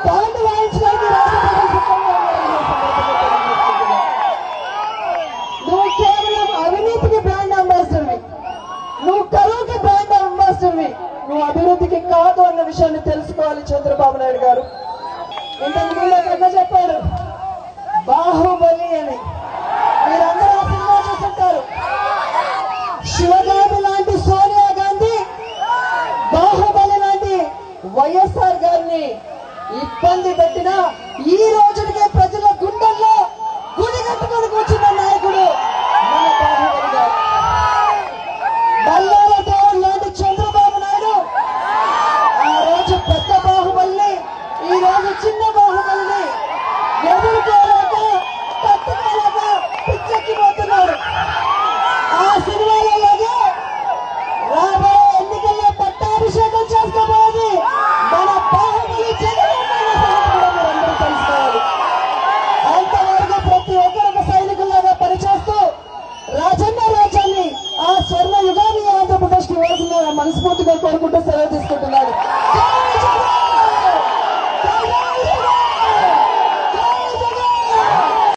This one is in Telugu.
నీకు బ్రాండ్ వాయించడానికి నువ్వు కేవలం అవినీతికి బ్రాండ్ అంబాసిడర్వి నువ్వు కరువుకి బ్రాండ్ అంబాసిడర్వి నువ్వు అభివృద్ధికి కాదు అన్న విషయాన్ని తెలుసుకోవాలి చంద్రబాబు నాయుడు గారు. ఇంతకు ముందు కన్నా చెప్పాడు బాహుబలి అని. మీరందరూ ఆ సినిమా చూస్తుంటారు. శివగామి లాంటి సోనియా గాంధీ బాహుబలి లాంటి వైఎస్ఆర్ గారిని ఇబ్బంది పెట్టినా ఈ రోజు మనస్ఫూర్తిగా కోరుకుంటూ సెలవు